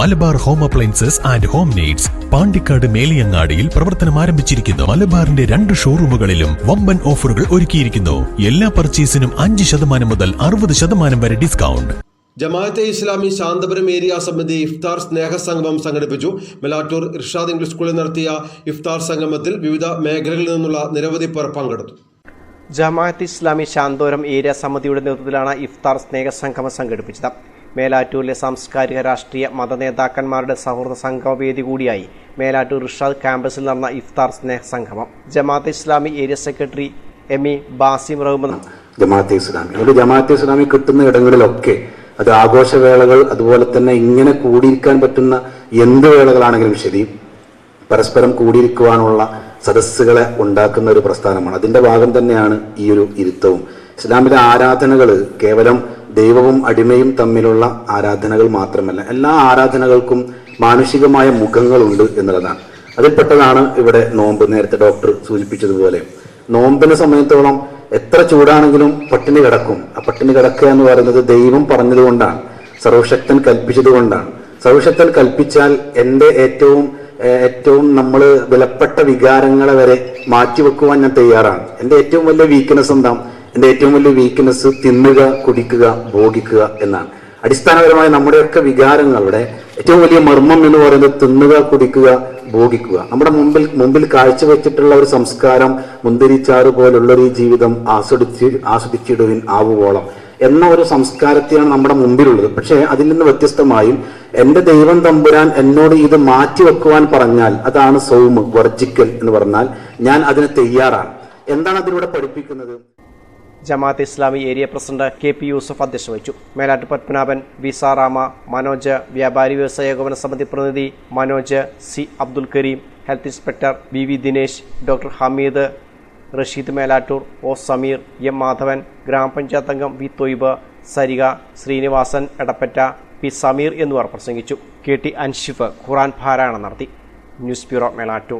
Malabar home appliances and home needs Pandikkad മേലിയങ്ങാടിയിൽ പ്രവർത്തനം ആരംഭിച്ചിരിക്കുന്നു. മലബാറിന്റെ രണ്ട് ഷോറൂമുകളിലും വമ്പൻ ഓഫറുകൾ ഒരുക്കിയിരിക്കുന്നു. എല്ലാ പർച്ചേസിനും അഞ്ച് ശതമാനം മുതൽ അറുപത് ശതമാനം വരെ ഡിസ്കൗണ്ട്. ജമാഅത്തെ ഇസ്ലാമി ശാന്തപുരം ഏരിയ സമിതി ഇഫ്താർ സ്നേഹ സംഗമം സംഘടിപ്പിച്ചു. മെലാറ്റൂർ ഇർഷാദ് ഇംഗ്ലീഷ് സ്കൂളിൽ നടത്തിയ ഇഫ്താർ സംഗമത്തിൽ വിവിധ മേഖലകളിൽ നിന്നുള്ള നിരവധി പേർ പങ്കെടുത്തു. ജമാഅത്ത് ഇസ്ലാമി ശാന്തപുരം ഏരിയ സമിതിയുടെ നേതൃത്വത്തിലാണ് ഇഫ്താർ സ്നേഹ സംഗമം സംഘടിപ്പിച്ചത്. മേലാറ്റൂരിലെ സാംസ്കാരിക രാഷ്ട്രീയ മത നേതാക്കന്മാരുടെ സൗഹൃദ സംഗമ വേദി കൂടിയായി മേലാറ്റൂർ ഇർഷാദ് ക്യാമ്പസിൽ നടന്ന ഇഫ്താർ സ്നേഹ സംഗമം Jamaat Islami area secretary M E Basim Rahmad. Jamaat-e Islami. ഒരു ജമാഅത്തെ ഇസ്ലാമി കിട്ടുന്ന ഇടങ്ങളിലൊക്കെ അത് ആഘോഷവേളകൾ അതുപോലെ തന്നെ ഇങ്ങനെ കൂടിയിരിക്കാൻ പറ്റുന്ന എന്ത് വേളകളാണെങ്കിലും ശരി പരസ്പരം കൂടിയിരിക്കുവാനുള്ള സദസ്സുകളെ ഉണ്ടാക്കുന്ന ഒരു പ്രസ്ഥാനമാണ്. അതിന്റെ ഭാഗം തന്നെയാണ് ഈ ഒരു ഇരുത്തവും. ഇസ്ലാമിലെ ആരാധനകൾ കേവലം ദൈവവും അടിമയും തമ്മിലുള്ള ആരാധനകൾ മാത്രമല്ല എല്ലാ ആരാധനകൾക്കും മാനുഷികമായ മുഖങ്ങളുണ്ട് എന്നുള്ളതാണ്. അതിൽപ്പെട്ടതാണ് ഇവിടെ നോമ്പ്. നേരത്തെ ഡോക്ടർ സൂചിപ്പിച്ചതുപോലെ നോമ്പിനെ സമയത്തോളം എത്ര ചൂടാണെങ്കിലും പട്ടിണി കിടക്കും. ആ പട്ടിണി കിടക്കുക എന്ന് പറയുന്നത് ദൈവം പറഞ്ഞതുകൊണ്ടാണ് സർവശക്തൻ കൽപ്പിച്ചതുകൊണ്ടാണ് സർവശക്തൻ കൽപ്പിച്ചാൽ എന്റെ ഏറ്റവും ഏറ്റവും നമ്മൾ വിലപ്പെട്ട വികാരങ്ങളെ വരെ മാറ്റിവെക്കുവാൻ ഞാൻ തയ്യാറാണ്. എന്റെ ഏറ്റവും വലിയ വീക്ക്നെസ് എന്താ? എന്റെ ഏറ്റവും വലിയ വീക്ക്നെസ് തിന്നുക കുടിക്കുക ഭോഗിക്കുക എന്നാണ്. അടിസ്ഥാനപരമായി നമ്മുടെയൊക്കെ വികാരങ്ങളുടെ ഏറ്റവും വലിയ മർമ്മം എന്ന് പറയുന്നത് തിന്നുക കുടിക്കുക ഭോഗിക്കുക. നമ്മുടെ മുമ്പിൽ മുമ്പിൽ കാഴ്ചവെച്ചിട്ടുള്ള ഒരു സംസ്കാരം മുന്തിരിച്ചാറ് പോലുള്ള ഒരു ജീവിതം ആസ്വദിച്ച് ആസ്വദിച്ചിടുവിൻ ആവുവോളം എന്ന ഒരു സംസ്കാരത്തെയാണ് നമ്മുടെ മുമ്പിലുള്ളത്. പക്ഷേ അതിൽ നിന്ന് വ്യത്യസ്തമായും എന്റെ ദൈവം തമ്പുരാൻ എന്നോട് ഇത് മാറ്റി വെക്കുവാൻ പറഞ്ഞാൽ അതാണ് സൗമ് വർജിക്കൽ എന്ന് പറഞ്ഞാൽ ഞാൻ അതിന് തയ്യാറാണ്. എന്താണ് അതിലൂടെ പഠിപ്പിക്കുന്നത്? Jamaat Islami area president K P Yusuf അധ്യക്ഷത വഹിച്ചു മേലാട്ട് പത്മനാഭൻ വി സാറാമ മനോജ് വ്യാപാരി വ്യവസായ ഏകോപന സമിതി പ്രതിനിധി Manoj C Abdul Kareem health inspector V V Dinesh doctor Hameed Rasheed Melattur O Sameer M Madhavan ഗ്രാമപഞ്ചായത്ത് അംഗം വി തൊയ്ബ് സരിക ശ്രീനിവാസൻ എടപ്പറ്റ പി സമീർ എന്നിവർ പ്രസംഗിച്ചു. കെ ടി അൻഷിഫ് ഖുറാൻ പാരായണം നടത്തി. News bureau Melattur.